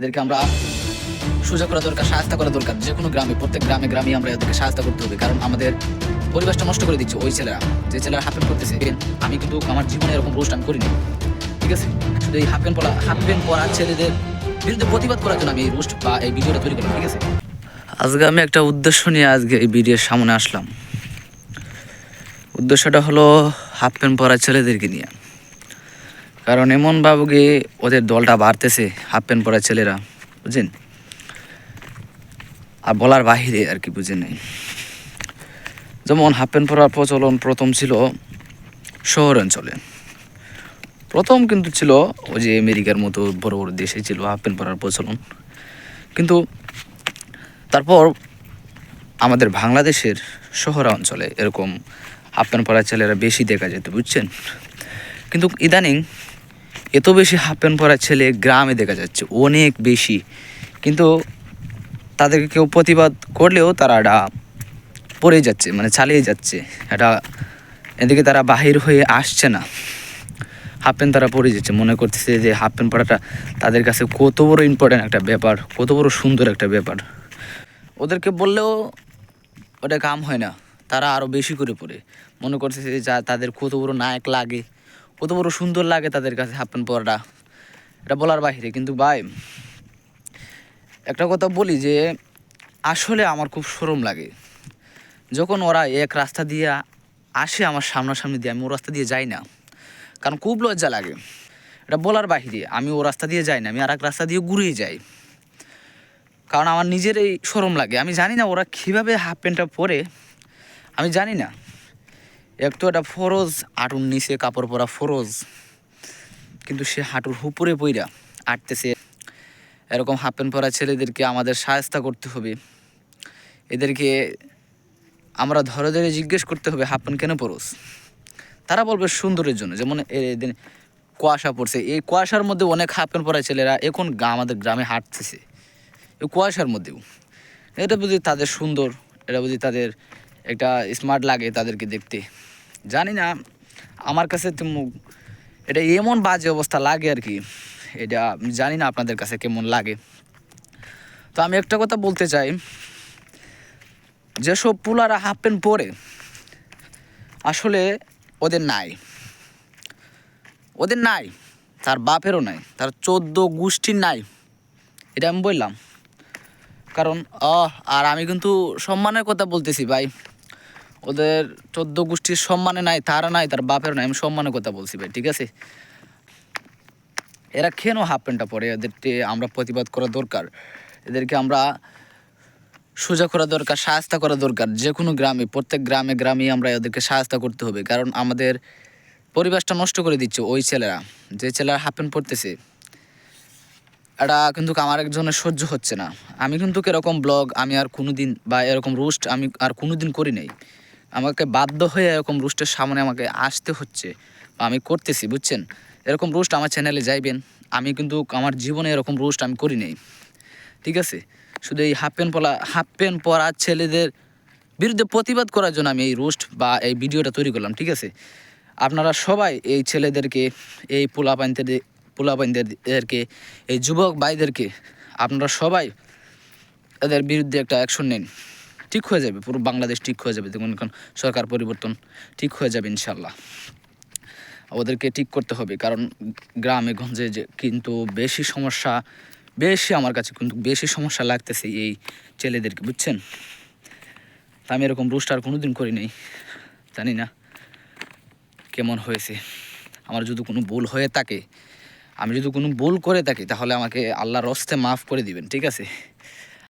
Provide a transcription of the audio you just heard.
এদেরকে আমরা সোজা করা দরকার, সাহায্য করা দরকার। যে কোনো গ্রামে, প্রত্যেক গ্রামে গ্রামে আমরা এদেরকে সাহায্য করতে হবে। কারণ আমাদের পরিবেশটা নষ্ট করে দিচ্ছে ওই ছেলেরা। যে ছেলেরা হাফ প্যান্ট করতেছে আমি কিন্তু আমার জীবনে এরকম রোস্ট আমি করিনি। ঠিক আছে? শুধু এই হাফ প্যান্ট পরা হাফ প্যান্ট ছেলেদের বিরুদ্ধে প্রতিবাদ করার জন্য আমি এই রোস্ট বা এই ভিডিওটা তৈরি করলাম, ঠিক আছে? আজকে আমি একটা উদ্দেশ্য নিয়ে আজকে এই ভিডিওর সামনে আসলাম। উদ্দেশ্যটা হলো হাফ প্যান্ট পরা ছেলেদেরকে নিয়ে। কারণ এমন বাবুকে ওদের দলটা বাড়তেছে হাফ প্যান্ট পরা ছেলেরা, বুঝছেন? আর বলার বাহিরে আর কি বুঝে নেই। যেমন হাফ প্যান্ট পরার প্রচলন প্রথম ছিল শহর অঞ্চলে। প্রথম কিন্তু ছিল ওই যে আমেরিকার মতো বড় বড় দেশে ছিল হাফ প্যান্ট পরার প্রচলন। কিন্তু তারপর আমাদের বাংলাদেশের শহর অঞ্চলে এরকম হাফ প্যান্ট পরা ছেলেরা বেশি দেখা যেত, বুঝছেন? কিন্তু ইদানিং এত বেশি হাফ প্যান্ট পরা ছেলে গ্রামে দেখা যাচ্ছে, অনেক বেশি। কিন্তু তাদেরকে কেউ প্রতিবাদ করলেও তারা এটা পড়ে যাচ্ছে মানে চালিয়ে যাচ্ছে। এটা এদিকে তারা বাহির হয়ে আসছে না। হাফ প্যান্ট তারা পরে যাচ্ছে। মনে করতেছে যে হাফ প্যান্ট পরাটা তাদের কাছে কত বড় ইম্পর্ট্যান্ট একটা ব্যাপার, কত বড় সুন্দর একটা ব্যাপার। ওদেরকে বললেও ওটা কাম হয় না। তারা আরও বেশি করে পড়ে। মনে করতেছে যে যা তাদের কত বড় নায়ক লাগে। কত বড় সুন্দর লাগে তাদের কাছে হাফ প্যান্ট পরাটা। এটা বলার বাহিরে কিন্তু ভাই, একটা কথা বলি যে, আসলে আমার খুব সরম লাগে। যখন ওরা এক রাস্তা দিয়ে আসে আমার সামনাসামনি দিয়ে, আমি ও রাস্তা দিয়ে যাই না। কারণ খুব লজ্জা লাগে। এটা বলার বাহিরে আমি ও রাস্তা দিয়ে যাই না, আমি আর এক রাস্তা দিয়ে ঘুরেই যাই। কারণ আমার নিজের এই সরম লাগে। আমি জানি না ওরা কীভাবে হাফ প্যান্টটা পরে, আমি জানি না। এক তো এটা ফরজ, হাঁটুর নিচে কাপড় পরা ফরজ। কিন্তু সে হাঁটুর উপরে পইরা আটতেছে এরকম হাফ প্যান্ট পরা ছেলেদেরকে আমাদের সাহায্য করতে হবে। এদেরকে আমরা ধরে ধরে জিজ্ঞেস করতে হবে হাফ প্যান্ট কেন পরোস? তারা বলবে সুন্দরের জন্য। যেমন এদিন কুয়াশা পড়ছে। এই কুয়াশার মধ্যে অনেক হাফ প্যান্ট পরা ছেলেরা এখন আমাদের গ্রামে হাঁটতেছে। এই কুয়াশার মধ্যেও। এটা বুঝি তাদের সুন্দর, এটা বুঝি তাদের একটা স্মার্ট লাগে তাদেরকে দেখতে। জানি না, আমার কাছে তো এটা এমন বাজে অবস্থা লাগে আর কি। এটা জানি না আপনাদের কাছে কেমন লাগে। তো আমি একটা কথা বলতে চাই, যেসব পুলারা হাফ প্যান্ট পরে, আসলে ওদের নাই। ওদের নাই, তার বাপেরও নাই, তার চোদ্দ গোষ্ঠীর নাই। এটা আমি বললাম। কারণ আর আমি কিন্তু সম্মানের কথা বলতেছি ভাই। ওদের চোদ্দ গোষ্ঠীর সম্মানে নাই, তারা নাই, তার বাপের নাই, আমি সম্মানের কথা বলছি ভাই, ঠিক আছে? এরা কেন হাফ প্যান্টটা পরে? এদেরকে আমরা প্রতিবাদ করা দরকার। এদেরকে আমরা সোজা করা দরকার সাহায্য করা দরকার। যে কোনো গ্রামে, প্রত্যেক গ্রামে গ্রামে আমরা এদেরকে সাহায্য করতে হবে। কারণ আমাদের পরিবেশটা নষ্ট করে দিচ্ছে ওই ছেলেরা। যে ছেলেরা হাফ প্যান্ট পরতেছে, এটা কিন্তু আমার একজনের সহ্য হচ্ছে না। আমি কিন্তু এরকম ব্লগ, আমি আর কোনো দিন বা এরকম রোস্ট আমি আর কোনো দিন করি নাই। আমাকে বাধ্য হয়ে এরকম রুস্টের সামনে আমাকে আসতে হচ্ছে বা আমি করতেছি, বুঝছেন? এরকম রুস্ট আমার চ্যানেলে যাইবেন, আমি কিন্তু আমার জীবনে এরকম রোস্ট আমি করি নাই। ঠিক আছে? শুধু এই হাফ প্যান্ট পরা হাফ প্যান্ট পরা ছেলেদের বিরুদ্ধে প্রতিবাদ করার জন্য আমি এই রোস্ট বা এই ভিডিওটা তৈরি করলাম, ঠিক আছে? আপনারা সবাই এই ছেলেদেরকে, এই পোলা পাইনদের পোলা পাইনদেরকে এই যুবক ভাইদেরকে আপনারা সবাই এদের বিরুদ্ধে একটা অ্যাকশন নেন। ঠিক হয়ে যাবে, পুরো বাংলাদেশ ঠিক হয়ে যাবে। দেখুন এখন সরকার পরিবর্তন ঠিক হয়ে যাবে ইনশাল্লাহ ওদেরকে ঠিক করতে হবে, কারণ গ্রামে, গঞ্জে যে কিন্তু বেশি সমস্যা, বেশি আমার কাছে কিন্তু বেশি সমস্যা লাগতেছে এই ছেলেদেরকে, বুঝছেন? তা আমি এরকম রুস্টার কোনো দিন করি নাই, জানি না কেমন হয়েছে। আমার যদি কোনো ভুল হয়ে থাকে, আমি যদি কোনো ভুল করে থাকি, তাহলে আমাকে আল্লাহর রস্তে মাফ করে দিবেন, ঠিক আছে?